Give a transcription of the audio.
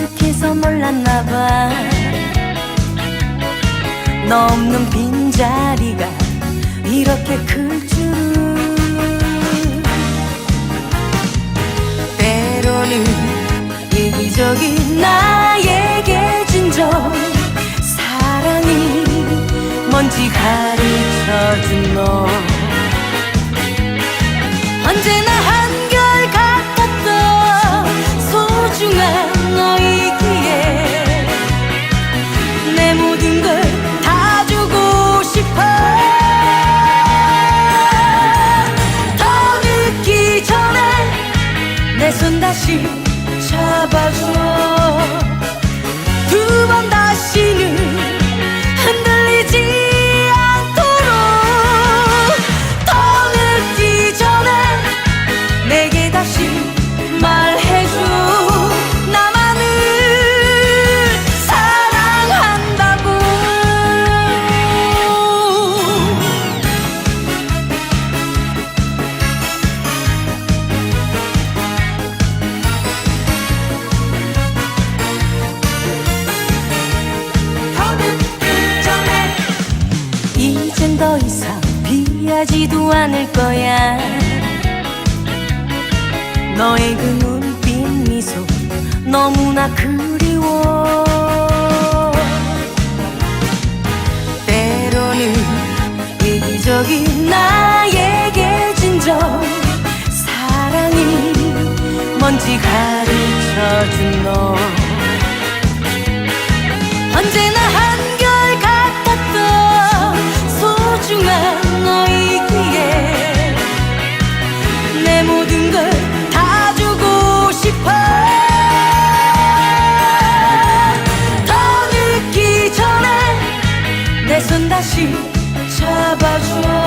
익숙해서 몰랐나봐. 너 없는 빈자리가 이렇게 클 줄은 때로는 이기적인 나에게 진정 사랑이 뭔지 가르쳐준 너. 손 다시 잡아줘 이상 피하지도 않을 거야. 너의 그 눈빛 미소 너무나 그리워. 때로는 이기적인 나에게 진정 사랑이 뭔지 가르쳐준 너. 언제나 한 다시 잡아줘.